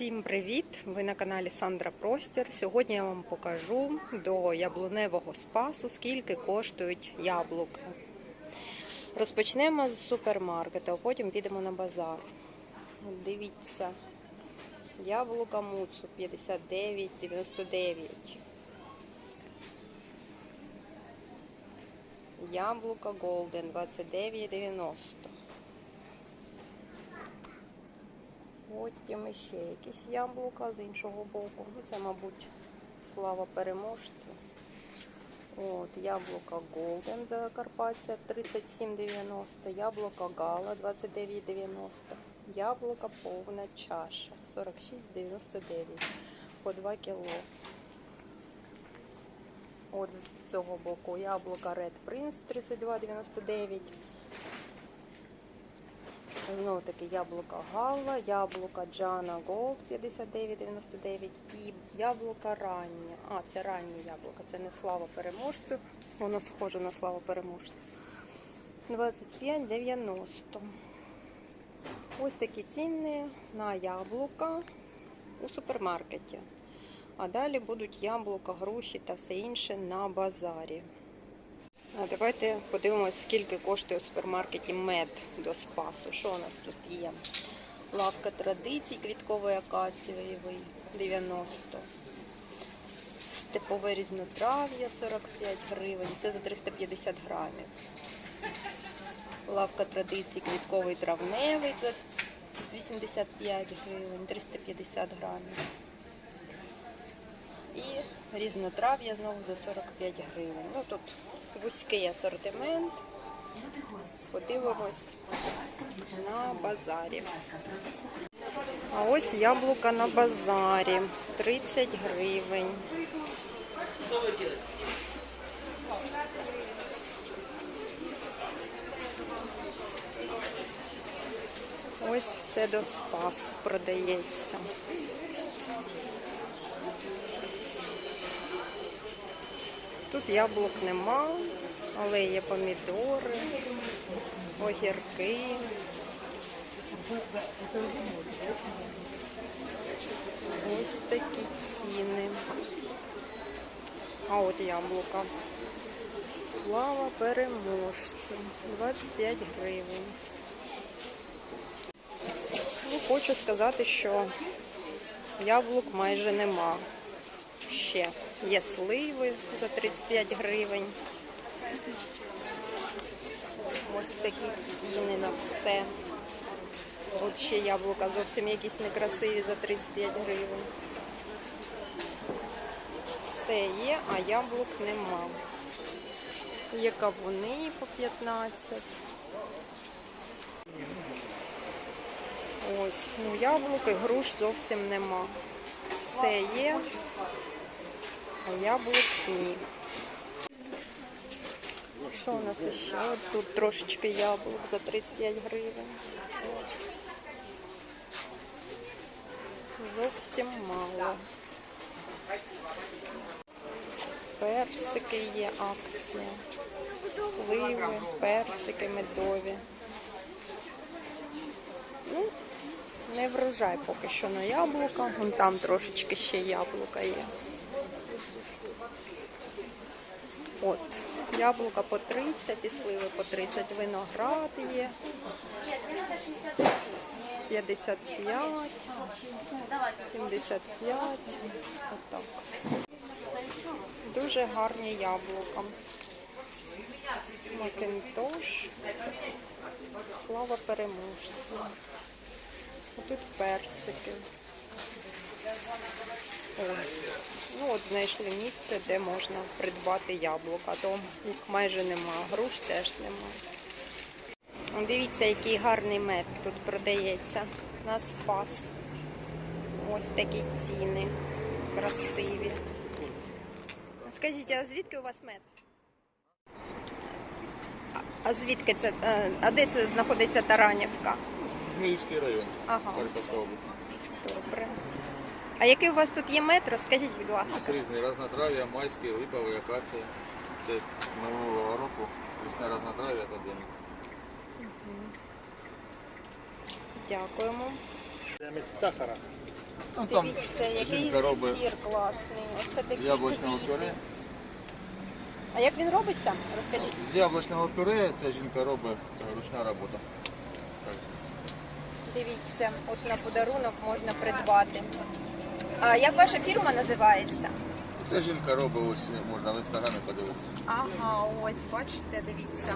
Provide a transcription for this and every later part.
Всім привіт! Ви на каналі Сандра Простір. Сьогодні я вам покажу до яблуневого спасу, скільки коштують яблука. Розпочнемо з супермаркету, а потім підемо на базар. Дивіться, яблука Муцу 59,99. Яблука Голден 29,90. Потім ще якісь яблука з іншого боку. Ну, це, мабуть, слава переможцю. От, яблука Golden Закарпаття 37,90, яблука Гала 29,90, яблука повна чаша 46,99 по 2 кіло. От з цього боку яблука Red Prince 32,99. Знову таки яблука Галла, яблука Джана Голд 59,99 і яблука раннє. А, це раннє яблука, це не слава переможцю. Воно схоже на славу переможцю. 25,90. Ось такі ціни на яблука у супермаркеті. А далі будуть яблука, груші та все інше на базарі. А давайте подивимось, скільки коштує у супермаркеті мед до спасу. Що у нас тут є? Лавка традицій, квітковий акацієвий 90. Степове різнотрав'я 45 гривень. Це за 350 грамів. Лавка традицій, квітковий травневий за 85 гривень, 350 грамів. І різнотрав'я знову за 45 гривень. Ну тут вузький асортимент. Подивимось на базарі. А ось яблука на базарі 30 гривень. Ось все до спасу продається. Тут яблук нема, але є помідори, огірки. Ось такі ціни. А от яблука. Слава переможцю. 25 гривень. Ну, хочу сказати, що яблук майже нема. Ще є сливи за 35 гривень. Ось такі ціни на все. От ще яблука зовсім якісь некрасиві за 35 гривень. Все є, а яблук нема. Є кавуни по 15. Ось, ну яблук і груш зовсім нема. Все є, а яблук ні. Що у нас ще? Тут трошечки яблук за 35 гривень. Зовсім мало. Персики є акція. Сливи, персики медові. Ну, не врожай поки що на яблука. Вон там трошечки ще яблука є. От, яблука по 30 і сливи по 30, виноград є. 55, 75, отак. Дуже гарні яблука. Макінтош. Слава переможцю. Тут персики. Ось. Ну от знайшли місце, де можна придбати яблука. То їх майже нема. Груш теж нема. Дивіться, який гарний мед тут продається. На спас. Ось такі ціни. Красиві. Скажіть, а звідки у вас мед? А- звідки це? е, А де це знаходиться Таранівка? Хмельницький район, Ага. Харківська область. Добре. А який у вас тут є мед? Розкажіть, будь ласка. Різні разнотрав'я, майський, липовий, акація. Це минулого року. Весна разнотрав'я та день. Дякуємо. Замість сахара Ну, там Дивіться, який жінка робить зефір класний. Оце такі яблучного квіти. пюре. А як він робиться? Розкажіть. З яблучного пюре ця жінка робить це ручна робота. Дивіться, от на подарунок можна придбати. А як ваша фірма називається? Це жінка робить, ось можна в інстаграмі подивитися. Ага, ось бачите, дивіться.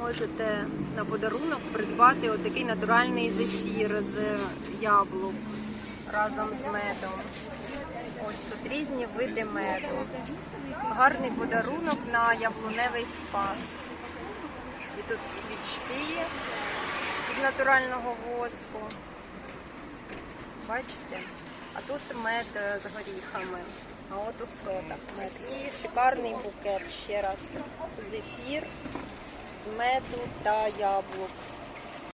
Можете на подарунок придбати отакий натуральний зефір з яблук разом з медом. Ось тут різні види меду. Гарний подарунок на яблуневий спас. І тут свічки з натурального воску. Бачите? А тут мед е, з горіхами. А от у сотах мед. І шикарний букет ще раз. Зефір з меду та яблук.